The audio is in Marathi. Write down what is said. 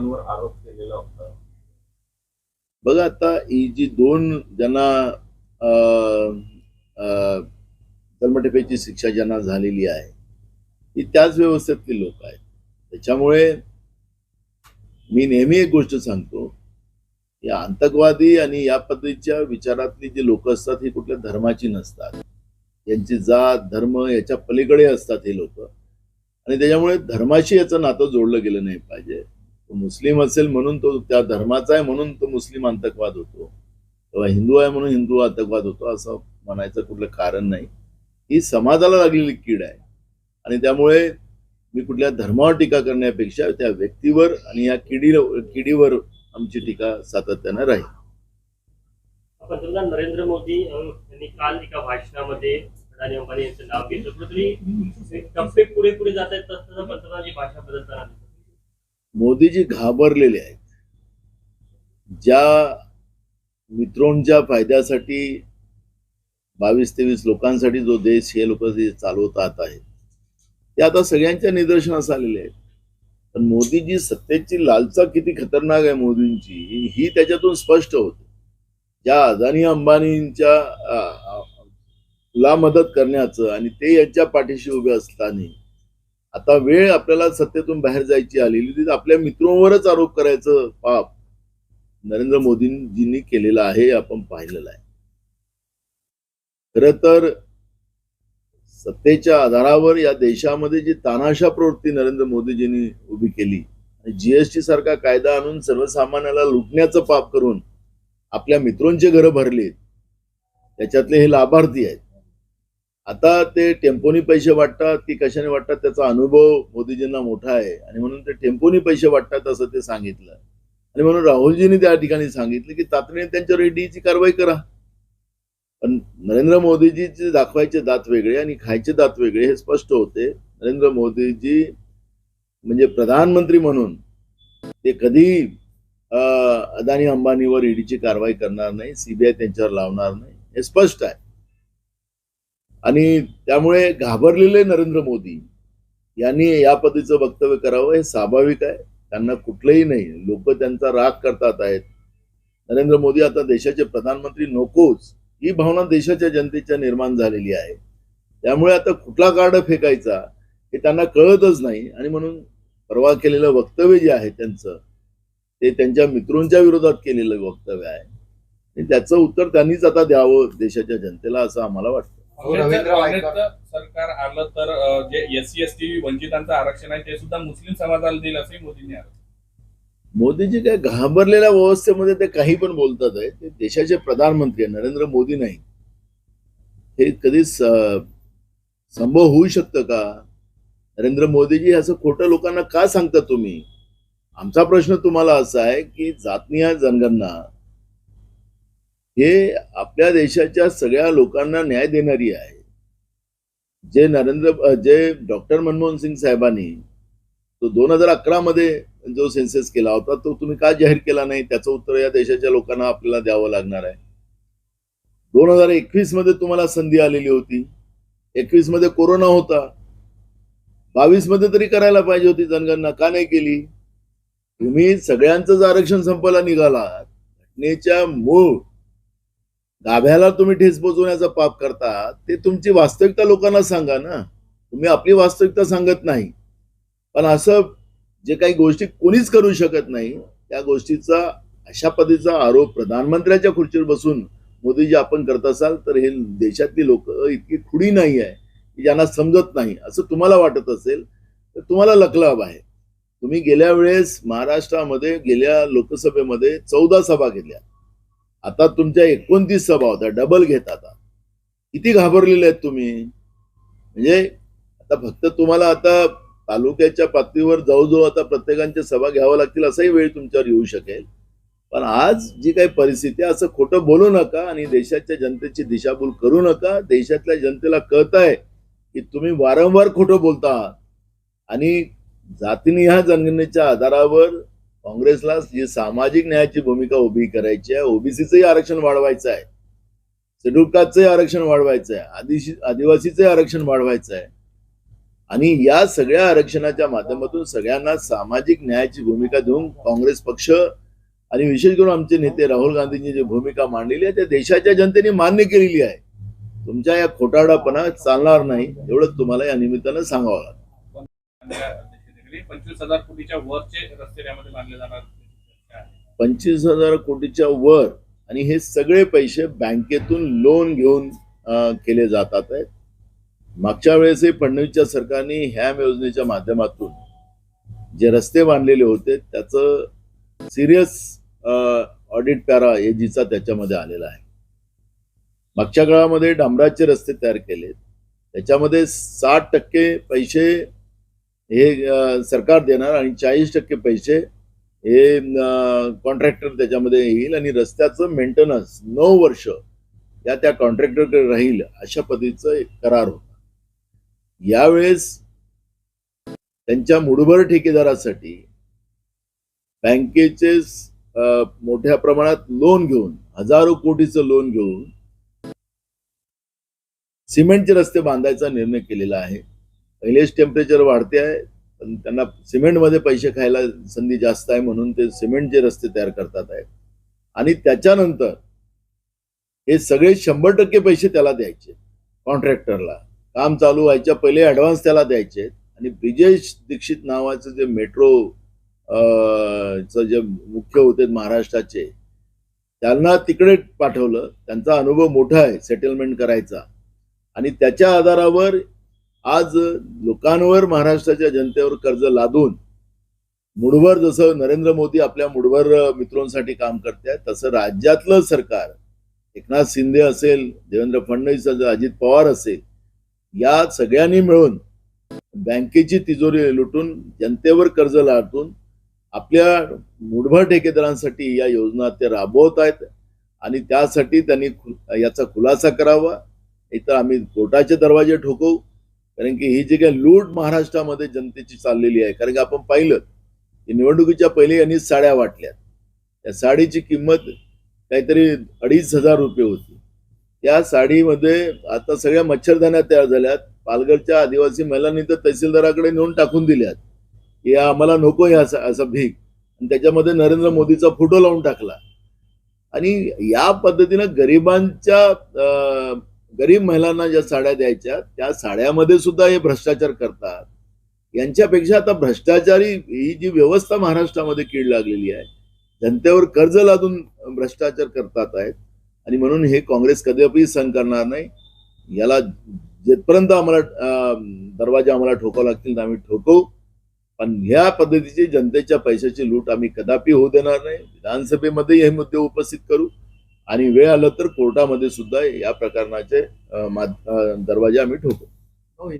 हिंदुत्ववादी आरोप केलेला होता. बघा आता ही जी दोन ज्यांना अं, जन्मठेपेची शिक्षा ज्यांना झालेली आहे ती त्याच व्यवस्थेतली लोक आहेत. त्याच्यामुळे मी नेहमी एक गोष्ट सांगतो या आतंकवादी आणि या पद्धतीच्या विचारातली जी लोक असतात ही कुठल्या धर्माची नसतात. यांची जात धर्म याच्या पलीकडे असतात हे लोक. आणि त्याच्यामुळे धर्माशी याचं नातं जोडलं गेलं नाही पाहिजे. तो मुस्लिम असेल म्हणून तो त्या धर्माचा आहे म्हणून तो मुस्लिम आतंकवाद होतो. किंवा हिंदू आहे म्हणून हिंदू आतंकवाद होतो असं म्हणायचं कुठलं कारण नाही. ही समाजाला लागलेली कीड आहे. आणि त्यामुळे मी कुठल्या धर्मावर टीका करण्यापेक्षा त्या व्यक्तीवर आणि या किडी किडीवर आमची टीका सातत्यानं राहील. पंतप्रधान नरेंद्र मोदी यांनी काल एका भाषणामध्ये अडाणी अंबानी यांचं नाव घेतलं. कुठेतरी टप्पे पुढे पुढे जात आहेत तसं पंतप्रधानांची भाषा बदलताना मोदीजी घाबरलेले आहेत. ज्या मित्रोंच्या फायद्यासाठी बावीस तेवीस लोकांसाठी जो देश हे लोक जे चालवतात आहेत ते आता सगळ्यांच्या निदर्शनास आलेले आहेत. पण मोदीजी सत्तेची लालचा किती खतरनाक आहे मोदींची ही त्याच्यातून स्पष्ट होते. ज्या अदानी अंबानींच्या ला मदत करण्याचं आणि ते यांच्या पाठीशी उभे असताना आता वेळ आपल्याला सत्तेतून बाहेर जायची आलेली ती आपल्या मित्रांवरच आरोप करायचं पाप नरेंद्र मोदींजींनी केलेलं आहे हे आपण पाहिलेलं आहे. खर तर सत्तेच्या आधारावर या देशामध्ये जी तानाशा प्रवृत्ती नरेंद्र मोदीजींनी उभी केली आणि जीएसटी सारखा कायदा आणून सर्वसामान्याला लुटण्याचं पाप करून आपल्या मित्रांचे घरं भरलीत त्याच्यातले हे लाभार्थी आहेत. आता ते टेम्पोनी पैसे वाटतात की कशाने वाटतात त्याचा अनुभव मोदीजींना मोठा आहे. आणि म्हणून ते टेम्पोनी पैसे वाटतात असं ते सांगितलं. आणि म्हणून राहुलजींनी त्या ठिकाणी सांगितलं की तातडीने त्यांच्यावर ईडीची कारवाई करा. पण नरेंद्र मोदीजीचे दाखवायचे दात वेगळे आणि खायचे दात वेगळे हे स्पष्ट होते. नरेंद्र मोदीजी म्हणजे प्रधानमंत्री म्हणून ते कधी अदानी अंबानीवर ईडीची कारवाई करणार नाही सीबीआय त्यांच्यावर लावणार नाही हे स्पष्ट आहे. आणि त्यामुळे घाबरलेले नरेंद्र मोदी यांनी या पद्धतीचं वक्तव्य करावं हे स्वाभाविक आहे. त्यांना कुठलंही नाही. लोक त्यांचा राग करतात आहेत. नरेंद्र मोदी आता देशाचे प्रधानमंत्री नकोच. ही भावना देशाच्या जनतेच्या निर्माण झालेली आहे. त्यामुळे आता कुठला कार्ड फेकायचा हे त्यांना कळतच नाही. आणि म्हणून परवा केलेलं वक्तव्य जे आहे त्यांचं ते त्यांच्या मित्रांच्या विरोधात केलेलं वक्तव्य आहे. त्याचं उत्तर त्यांनीच आता द्यावं देशाच्या जनतेला असं आम्हाला वाटतं. सरकार आलं तर जे एस सी एस टी वंचितांचं आरक्षण आहे ते सुद्धा मुस्लिम समाजाला देईल असंही मोदींनी आलं मोदीजी काय घाबरलेल्या व्यवस्थेमध्ये ते काही पण बोलतात आहे. ते देशाचे प्रधानमंत्री आहे नरेंद्र मोदी नाही. हे कधी संभव होऊ शकतं का? नरेंद्र मोदीजी असं खोटं लोकांना का सांगता तुम्ही? आमचा प्रश्न तुम्हाला असा आहे की जातनीय जनगणना हे आपल्या देशाच्या सगळ्या लोकांना न्याय देणारी आहे. जे नरेंद्र जे डॉक्टर मनमोहन सिंग साहेबांनी तो दोन हजार अकरा मध्ये जो सेन्सेस केला होता तो तुम्ही का जाहीर केला नाही? त्याचं उत्तर या देशाच्या लोकांना आपल्याला द्यावं लागणार आहे. दोन हजार एकवीसमध्ये तुम्हाला संधी आलेली होती. एकवीसमध्ये कोरोना होता. बावीसमध्ये तरी करायला पाहिजे होती जनगणना का नाही केली? तुम्ही सगळ्यांचंच आरक्षण संपायला निघाला. घटनेच्या मूळ गाभ्याला तुम्ही ठेस पोचवण्याचं पाप करता ते तुमची वास्तविकता लोकांना सांगा ना. तुम्ही आपली वास्तविकता सांगत नाही. पण असं जे काही गोष्टी कोणीच करू शकत नाही त्या गोष्टीचा अशा पद्धतीचा आरोप प्रधानमंत्र्याच्या खुर्चीवर बसून मोदीजी आपण करत असाल तर हे देशातली लोक इतकी खुडी नाही आहे की ज्यांना समजत नाही. असं तुम्हाला वाटत असेल तर तुम्हाला लकलाभ आहे. तुम्ही गेल्या वेळेस महाराष्ट्रामध्ये गेल्या लोकसभेमध्ये चौदा सभा घेतल्या. आता तुमच्या एकोणतीस सभा होत्या डबल घेत आता. किती घाबरलेले आहेत तुम्ही? म्हणजे आता फक्त तुम्हाला आता तालुक्याच्या पातळीवर जवळजवळ आता प्रत्येकांच्या सभा घ्याव्या लागतील असाही वेळ तुमच्यावर येऊ शकेल. पण आज जी काही परिस्थिती आहे असं खोटं बोलू नका आणि देशाच्या जनतेची दिशाभूल करू नका. देशातल्या जनतेला कळत आहे की तुम्ही वारंवार खोटं बोलता. आहात आणि ह्या जनगणनेच्या आधारावर काँग्रेसला जी सामाजिक न्यायाची भूमिका उभी करायची आहे ओबीसीचंही आरक्षण वाढवायचं आहे. शेड्यूल आरक्षण वाढवायचं आहे आदिशी आदिवासीचंही आरक्षण वाढवायचं आहे. आणि या सगळ्या आरक्षणाच्या माध्यमातून सगळ्यांना सामाजिक न्यायाची भूमिका देऊन काँग्रेस पक्ष आणि विशेष करून आमचे नेते राहुल गांधींनी जी भूमिका मांडलेली आहे त्या देशाच्या जनतेने मान्य केलेली आहे. तुमच्या या खोटाडापणा चालणार नाही एवढंच तुम्हाला या निमित्तानं सांगावं लागतं पंचवीस हजार कोटीच्या वरचे रस्ते जाणार. पंचवीस हजार कोटीच्या वर आणि हे सगळे पैसे बँकेतून लोन घेऊन केले जातात आहेत. मागच्या वेळेसही फडणवीसच्या सरकारने ह्या योजनेच्या माध्यमातून जे रस्ते बांधलेले होते त्याचं सिरियस ऑडिट पॅरा एजीचा त्याच्यामध्ये आलेला आहे. मागच्या काळामध्ये डांबराचे रस्ते तयार केलेत. त्याच्यामध्ये साठ टक्के पैसे हे सरकार देणार आणि चाळीस टक्के पैसे हे कॉन्ट्रॅक्टर त्याच्यामध्ये येईल आणि रस्त्याचं मेंटेनन्स नऊ वर्ष या त्या कॉन्ट्रॅक्टरकडे राहील अशा पद्धतीचं एक करार होता. यावेळेस त्यांच्या मुडभर ठेकेदारासाठी बँकेचे मोठ्या प्रमाणात लोन घेऊन हजारो कोटीचं लोन घेऊन सिमेंटचे रस्ते बांधायचा निर्णय केलेला आहे. पहिलेच टेम्परेचर वाढते आहे पण त्यांना सिमेंटमध्ये पैसे खायला संधी जास्त आहे म्हणून ते सिमेंटचे रस्ते तयार करतात आहेत. आणि त्याच्यानंतर हे सगळे शंभर टक्के पैसे त्याला द्यायचे कॉन्ट्रॅक्टरला काम चालू व्हायच्या पहिले ऍडव्हान्स त्याला द्यायचे आणि ब्रिजेश दीक्षित नावाचं जे मेट्रो चं जे मुख्य होते महाराष्ट्राचे त्यांना तिकडे पाठवलं. त्यांचा अनुभव मोठा आहे सेटलमेंट करायचा. आणि त्याच्या आधारावर आज लोकांवर महाराष्ट्राच्या जनतेवर कर्ज लादून मुठभर जसं नरेंद्र मोदी आपल्या मुठभर मित्रांसाठी काम करतायत तसं राज्यातलं सरकार एकनाथ शिंदे असेल देवेंद्र फडणवीस अजित पवार असेल या सगळ्यांनी मिळून बँकेची तिजोरी लुटून जनतेवर कर्ज लाटून आपल्या मुठभर ठेकेदारांसाठी या योजना ते राबवत आहेत आणि त्यासाठी त्यांनी याचा खुलासा करावा. इतर आम्ही कोर्टाचे दरवाजे ठोकवू कारण की ही जी काही लूट महाराष्ट्रामध्ये जनतेची चाललेली आहे कारण की आपण पाहिलं की निवडणुकीच्या पहिले यांनी साड्या वाटल्या त्या साडीची किंमत काहीतरी अडीच हजार रुपये होती. त्या साडीमध्ये आता सगळ्या मच्छरदाण्या तयार झाल्यात. पालघरच्या आदिवासी महिलांनी तर तहसीलदाराकडे नेऊन टाकून दिल्यात की या आम्हाला नको ह्या असा असा भीक. आणि त्याच्यामध्ये नरेंद्र मोदीचा फोटो लावून टाकला. आणि या पद्धतीनं गरिबांच्या गरीब महिलांना ज्या साड्या द्यायच्या त्या साड्यामध्ये सुद्धा हे भ्रष्टाचार करतात. यांच्यापेक्षा आता भ्रष्टाचारी ही जी व्यवस्था महाराष्ट्रामध्ये कीड लागलेली आहे जनतेवर कर्ज लादून भ्रष्टाचार करतात आहेत. आणि म्हणून हे काँग्रेस कदापि सहन करणार नाही. याला जेथपर्यंत आम्हाला अं, दरवाजा आम्हाला ठोकावं लागतील तर आम्ही ठोकवू पण ह्या पद्धतीची जनतेच्या पैशाची लूट आम्ही कदापि होऊ देणार नाही. विधानसभेमध्ये हे मुद्दे उपस्थित करू. आणि वेळ आलं तर कोर्टामध्ये सुद्धा या प्रकरणाचे दरवाजे आम्ही ठेवतो